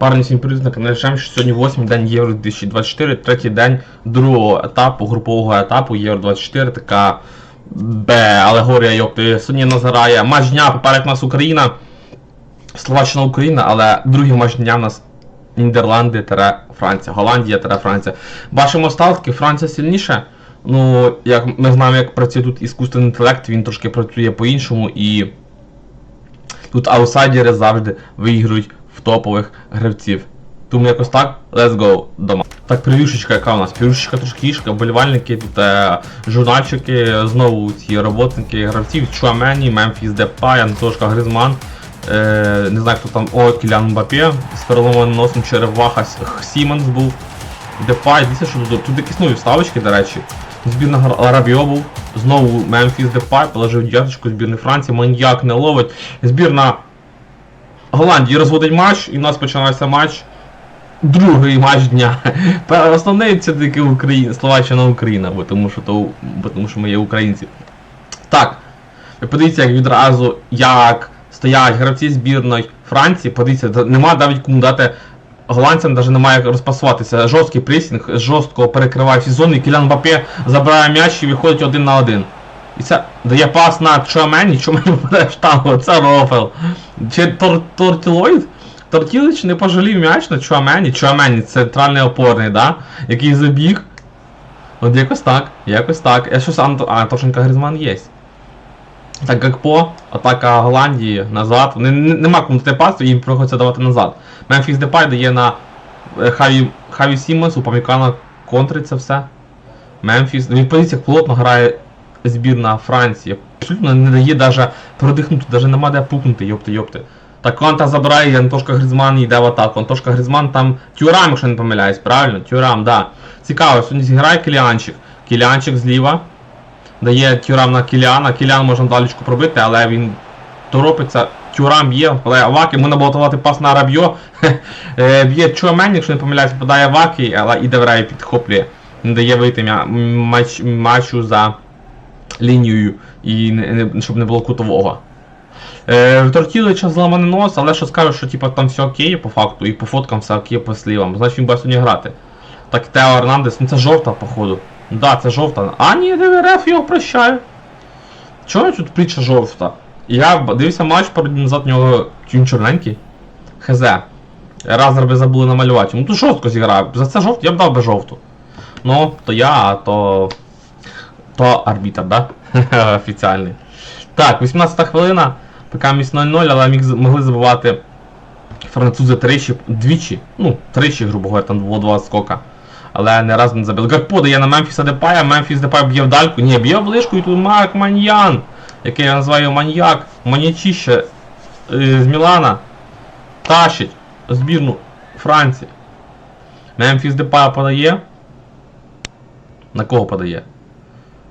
Парні всім привіт на що сьогодні 8 день Євро 2024, третій день другого етапу, групового етапу Євро 24, така Б, алегорія, йопти. Сьогодні нас грає матч дня, поперед нас Україна, Словаччина Україна, але другий матч дня в нас Нідерланди тере Франція, Голландія Франція. Бачимо ставки, Франція сильніше. Ну, як ми знаємо, як працює тут іскусственний інтелект, він трошки працює по-іншому і тут аутсайдери завжди виіграють топових гравців. Тому якось так, let's go дома. Так, прев'юшечка, яка у нас? Прев'юшечка трошки ішка, болівальники, тут е, журнальчики, знову ці роботники гравців, Чуамені, Мемфіс Депай, Антошка Гризман. Е, не знаю, хто там, о, Кілян Мбапе, з переломаним носом Череваха Сіменс був. Депай, дивіться, що тут, тут якісь нові вставочки, до речі. Збірна Гра- Рабіо був, знову Мемфіс Депай, положив дяточку збірної Франції, маньяк не ловить. Збірна Голландії розводить матч, і в нас починається матч. Другий матч дня. Основний це таки Україна, Словаччина Україна, бо тому що то бо тому що ми є українці. Так. Подивіться, як відразу як стоять гравці збірної Франції, подивіться, нема навіть кому дати голландцям навіть немає як розпасуватися. Жорсткий пресінг, жорстко перекриває всі зони, Кілян Бапе забирає м'яч і виходить один на один. І це дає пас на Чуамені, Чуамені попадає в штангу, це рофел. Чи тор, Тортілоїд? Тортілич не пожалів м'яч на Чуамені. Чуамені центральний опорний, да? який забіг. От якось так, якось так. Я щось Анто... А, Тошенка Гризман є. Так як по атака Голландії назад. Не- нема кому дати пас, їм приходиться давати назад. Мемфіс Депай дає на е, Хаві, Хаві Сімонс, у Памікана контрить це все. Мемфіс. Він подивіться, як плотно грає збірна Франції. Абсолютно не дає даже продихнути, даже нема де пукнути, йопти, йопти. Так Конта забирає, Антошка Гризман йде в атаку. Антошка Гризман там Тюрам, якщо не помиляюсь, правильно? Тюрам, да. Цікаво, сьогодні зіграє Кіліанчик. Кіліанчик зліва. Дає Тюрам на Кіліана. Кіліан може далечку пробити, але він торопиться. Тюрам б'є, але Ваки, можна було пас на Рабьо. Е, Б'є Чуамен, якщо не помиляюсь, попадає Ваки, але і Деврей підхоплює. Не дає вийти матчу за лінією, і не, щоб не було кутового. Е, Тортілича зламаний нос, але що скажу, що типа, там все окей по факту, і по фоткам все окей по слівам. Значить він буде сьогодні грати. Так Тео Ернандес, ну це жовта, походу. Да, це жовта. А, ні, ДВРФ його прощаю. Чого тут притча жовта? Я дивився матч пару днів назад, нього він чорненький. Хз. Раз би забули намалювати. Ну тут жорстко зіграв. За це жовту, я б дав би жовту. Ну, то я, а то. То арбітр, да? Офіціальний. Так, 18 хвилина. ПК міс 0-0, але могли забувати французи тричі, двічі, ну, тричі, грубо говоря, там було два скока. Але не раз не забили. Гакпо дає на Мемфіса Депая, Мемфіс Депай б'є в дальку. Ні, б'є в і тут Марк Маньян, який я називаю маньяк, маньячище е, з Мілана. Тащить збірну Франції. Мемфіс Депай подає. На кого подає?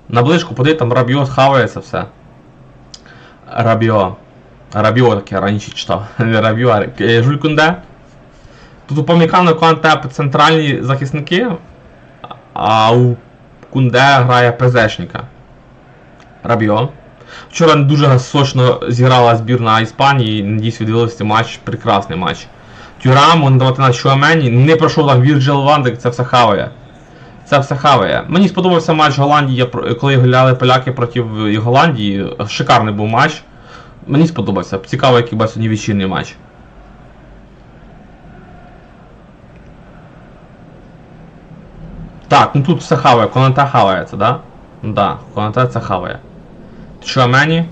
На ближку подає, там Рабіо схавається все. Рабіо. Рабіо таке раніше читав. Рабіо, е, Жуль Кунде. Тут у Памікану Конте центральні захисники, а у Кунде грає ПЗшника. Рабіо. Вчора дуже сочно зіграла збірна Іспанії, надіюсь, ви дивилися матч, прекрасний матч. Тюрам, вони давати на Чуамені, не пройшов там Вірджил Вандик, це все хаває. Це все хаває. Мені сподобався матч Голландії, коли гуляли поляки проти Голландії. Шикарний був матч. Мені сподобався. Цікаво, який буде сьогодні вечірній матч. Так, ну тут все хаває, Конате хавається, да? Да, Конате це хаває. Чуамені,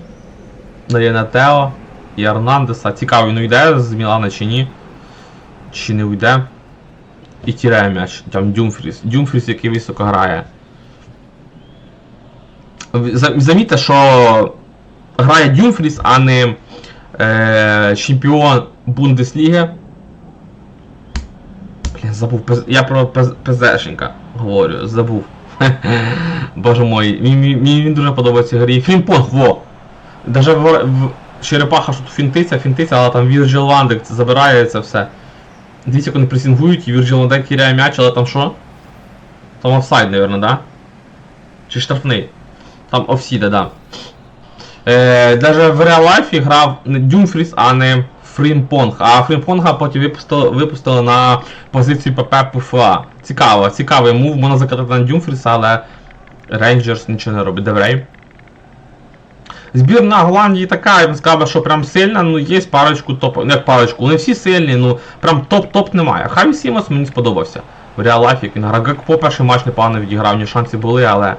дає на Тео і Арнандеса. Цікаво, він уйде з Мілана чи ні. Чи не уйде. І тіряє м'яч. Там Дюмфріс. Дюмфріс, який високо грає. Замітьте, що грає Дюмфріс, а не е, чемпіон Бундесліги. Блін, забув. Я про Пез- говорю, забув. Боже мой, мені, він дуже подобається грі. Фімпонг, во! Даже в, черепаха, що тут фінтиця, фінтиця, але там Вірджил Вандик це забирає це все. Як вони пресінгують, і Вірджил Вандик кіряє м'яч, але там що? Там офсайд, наверное, да? Чи штрафний? Там офсіда, да. Е, даже в реал лайфі грав не Дюмфріс, а не Фрімпонг. А Фрімпонга потім випустили, випустили на позицію ПП ПФА. Цікаво, цікавий мув, можна закатати на Дюмфріса, але Рейнджерс нічого не робить. Деврей. Збірна Голландії така, я б сказав, що прям сильна, ну є парочку топ, ну як парочку, не всі сильні, ну прям топ-топ немає. Хаві Сімос мені сподобався. В реал лайфі він грав. Гакпо перший матч непогано відіграв, ні шанси були, але.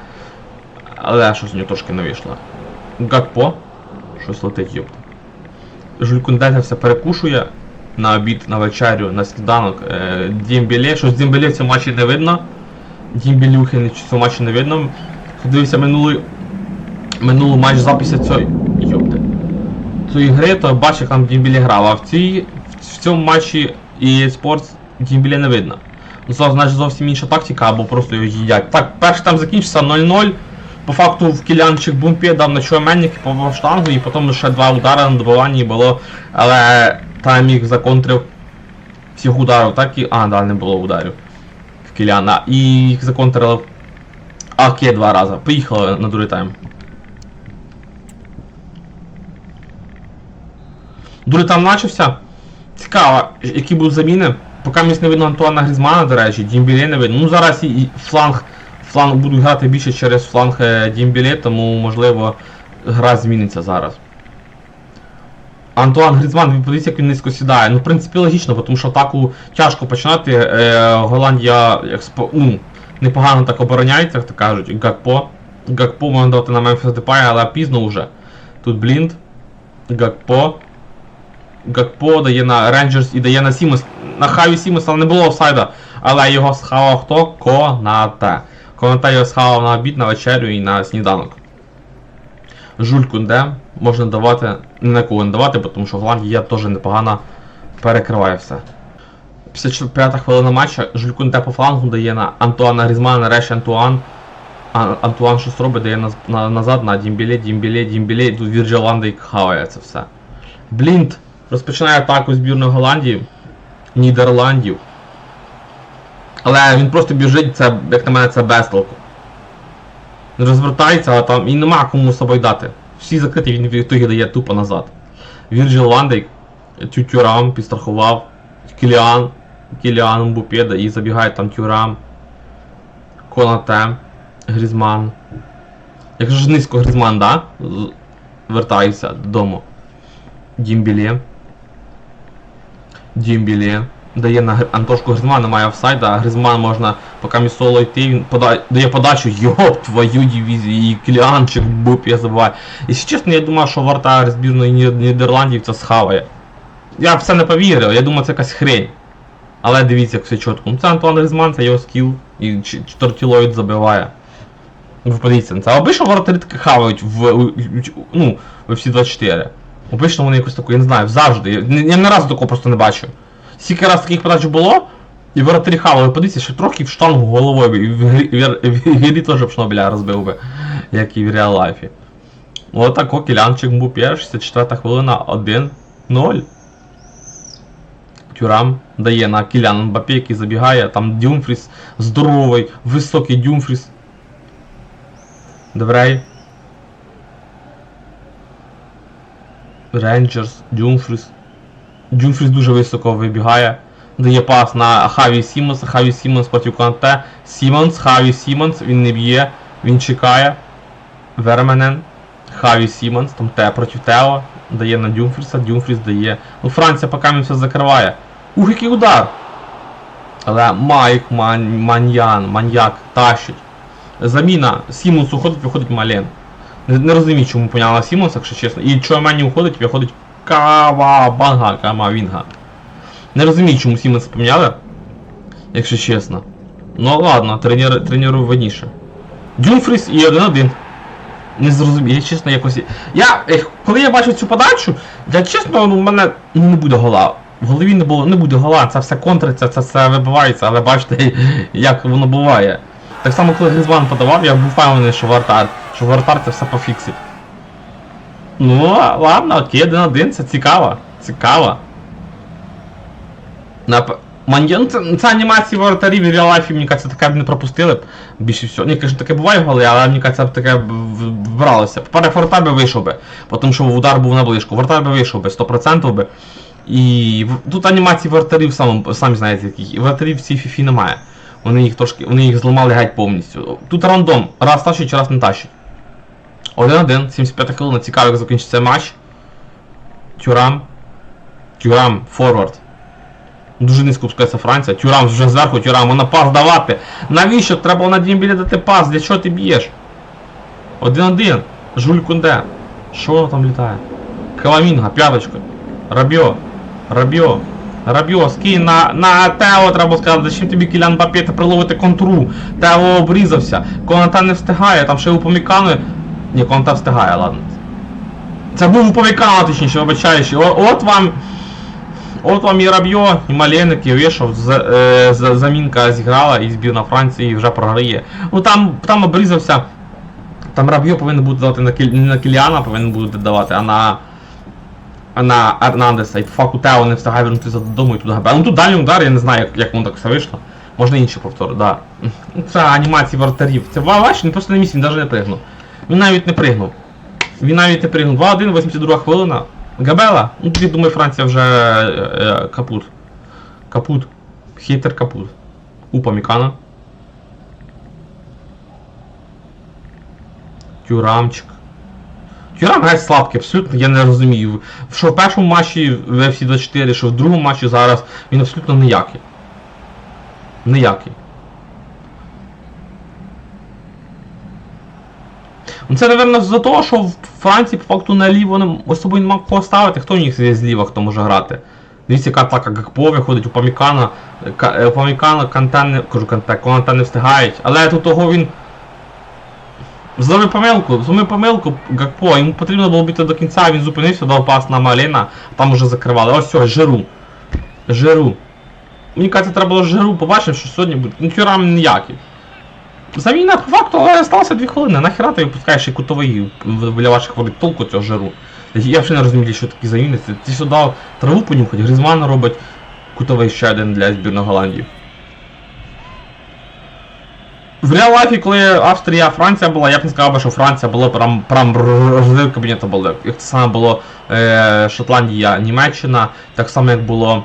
Але щось у нього трошки не вийшло. Гакпо. Щось летить, йопта. Жулькундеза все перекушує на обід, на вечерю, на сніданок. Е, Дімбіле, щось Дімбіле в цьому матчі не видно. Дімбілюхи в цьому матчі не видно. Дивився минулий минулу матч записі цієї. Йопте. Цієї гри, то бачив, як там Дімбілі грав, а в цій, в цьому матчі EA Sports Дімбілі не видно. Ну, це значить зовсім інша тактика, або просто його їдять. Так, перший там закінчився 0-0. По факту в кілянчик бумпі дав на чоменник по штангу, і потім ще два удари на добиванні було. Але там їх законтрив всіх ударів, так і. А, да, не було ударів в кіляна. І їх законтрили АК два рази. Поїхали на другий тайм. Другий тайм начався. Цікаво, які будуть заміни. Поки мені не видно Антуана Грізмана, до речі, Дімбіле не видно. Ну зараз і- фланг, фланг будуть грати більше через фланг е, Дімбіле, тому можливо гра зміниться зараз. Антуан Грізман, ви подивіться, як він низько сідає. Ну, в принципі, логічно, тому що атаку тяжко починати. Е, Голландія як спо, ну, непогано так обороняється, як то кажуть. Гакпо. Гакпо можна дати на Мемфіс Депая, але пізно вже. Тут Блінд. Гакпо. Гакпо дає на Рейнджерс і дає на Сімос. На Хаві Сімос, але не було офсайда. Але його схавав хто? Конате. Конате його схавав на обід, на вечерю і на сніданок. Жуль Кунде можна давати, не на кого не давати, тому що Голландія теж непогано перекриває все. 55 хвилина матча, Жуль Кунде по флангу дає на Антуана Грізмана, нарешті Антуан. А, Антуан щось робить, дає на, на, назад на Дімбіле, Дімбіле, Дімбіле, тут Вірджил Вандейк хаває це все. Блінт розпочинає атаку збірної Голландії, Нідерландів. Але він просто біжить, це, як на мене, це безтолку. Розвертається, а там і нема кому з собою дати. Всі закриті, він в ітогі дає тупо назад. Вірджил Вандейк, Тютюрам підстрахував, Кіліан, Кіліан Мбупеда і забігає там Тюрам, Конате, Грізман. Якщо ж низько Грізман, да? Вертається додому. Дімбілє. Дімбілє. Дає на Антошку Гризмана, немає офсайда, а Гризман можна, поки між соло йти, він пода... дає подачу, йоп, твою дивізію, і Кіліанчик, буп, я забуваю. Якщо чесно, я думав, що вратар збірної Ні- Нідерландів це схаває. Я в це не повірив, я думав, це якась хрень. Але дивіться, як все чітко. Ну це Антуан Гризман, це його скіл, і чотиртілоїд забиває. Ви подивіться на це. Обично воротарі таки хавають в, ну, в всі 24. Обично вони якось таку, я не знаю, завжди. Я, я ні разу такого просто не бачу. Скільки раз таких подач було, і воротарі хавали, подивіться, що трохи в штангу головою, і в грі теж б шнобеля розбив би, як і в реал лайфі. Отако, Кілянчик перший, 64 хвилина, 1-0. Тюрам дає на Кілян Мбаппе, який забігає, там Дюмфріс здоровий, високий Дюмфріс. Деврей. Рейнджерс, Дюмфріс. Дюмфріс дуже високо вибігає. Дає пас на Хаві Сімонса, Хаві Сімонс проти Канте. Сімонс, Хаві Сімонс, він не б'є, він чекає. Верменен. Хаві Сімонс, там Те проти Тео. Дає на Дюмфріса, Дюмфріс дає. Ну Франція поки він все закриває. Ух, який удар! Але Майк Маньян, маньяк тащить. Заміна. Сімонс уходить, виходить Мален. Не, розумію, чому поняла Сімонс, якщо чесно. І чого мені уходить, виходить Кавабанга, Камавінга. Не розумію, чому Сімонс поміняли, якщо чесно. Ну ладно, тренер, тренеру видніше. Дюмфріс і 1-1. Не зрозумів, я чесно якось. Я. Коли я бачу цю подачу, я чесно, ну в мене ну, не буде гола. В голові не було, не буде гола, це все контриться, це все вибивається, але бачите, як воно буває. Так само, коли Грізман подавав, я був впевнений, що вартар, що вартар це все пофіксить. Ну, ладно, окей, 1-1, це цікаво. Цікаво. Нап... Ну, це, це анімації воротарів і реалайфі, мені кажеться, таке б не пропустили б більше всього. Ні, кажу, таке буває в голі, але мені кажеться, б таке б вбралося. По-перше, воротар би вийшов би, тому що удар був на ближку. Воротар би вийшов би 100% би. І тут анімації вратарів сам, самі знаєте, яких. І вратарів в цій фіфі немає. Вони їх трошки. Вони їх зламали геть повністю. Тут рандом. Раз тащить, раз не тащить. 1-1, 75 хвилина, цікаво, як закінчиться матч. Тюрам. Тюрам, форвард. Дуже низько опускається Франція. Тюрам вже зверху, Тюрам, вона пас давати. Навіщо? Треба на Дімбілі дати пас, для чого ти б'єш? Один-один. Жуль Кунде. Що воно там літає? Каламінга, п'яточка. Рабіо. Рабіо. Рабіо, скинь на, на Тео треба сказати, зачем тобі Кілян Бапє та приловити контру. Тео обрізався. Коната не встигає, там ще упомікани. Ні, Коната встигає, ладно. Це був упомікано, точніше, вибачаючи. От вам. От вам і Рабьо, і Маленик, і Вешов, е, замінка зіграла і збірна Франції вже програє. Ну там, там обрізався. Там Рабьо повинен бути давати на, не на Кіліана, повинен бути давати, а на. А на Ернандеса. І по факту Тео не встигає вернутися додому і туди габе. Ну тут дальній удар, я не знаю, як, як воно так все вийшло. Можна інші повтори, да. Ну, Це анімації вратарів. Це бачиш, він просто на місці, він навіть не пригнув. Він навіть не пригнув. Він навіть не пригнув. 2-1, 82 хвилина. Габела? Ну тоді думаю, Франція вже е, е, капут. Капут. Хейтер капут. Упа Мікана. Тюрамчик. Тюрам геть слабкий, абсолютно, я не розумію. Що в першому матчі в FC 24, що в другому матчі зараз, він абсолютно ніякий. Ніякий. Це, напевно, за того, що в Франції по факту наліво особо нема кого ставити. Хто них зліва, хто може грати? Дивіться, яка атака Гакпо виходить, у Памікана. Е, У Памікана Кантен не. кажу Канте, Коната не встигають. Але тут того він. Зловив помилку, зловив помилку Гакпо, йому потрібно було бити до кінця, він зупинився, дав пас на Маліна, там уже закривали. Ось все, Жиру. Жиру. Мені кажеться, треба було Жиру, побачив, що сьогодні буде. Ну тюрам ніякий. Заміна по факту, але залишилося 2 хвилини. Нахера ти випускаєш і кутовий біля ваших воріт толку цього жиру. Я взагалі не розумію, що такі заміни. Ти сюди траву понюхать, Грізман робить кутовий ще один для збірної Голландії. В реал лайфі, коли Австрія, Франція була, я б не сказав, що Франція була прям, прям розрив кабінету було. Як це саме було е, Шотландія, Німеччина, так само як було.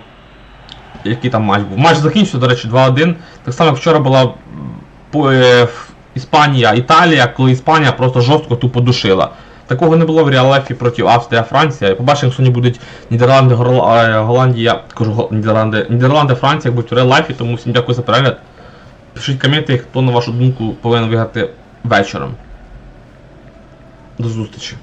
Який там матч був? Матч закінчився, до речі, 2-1. Так само як вчора була Іспанія, Італія, коли Іспанія просто жорстко тупо душила. Такого не було в реал-лайфі проти Австрія, Франція. Побачимо, як сьогодні будуть Нідерланди, е, Голландія, кажу, Нідерланди, Нідерланди, Франція, як будуть в реал-лайфі, тому всім дякую за перегляд. Пишіть коменти, хто на вашу думку повинен виграти вечором. До зустрічі.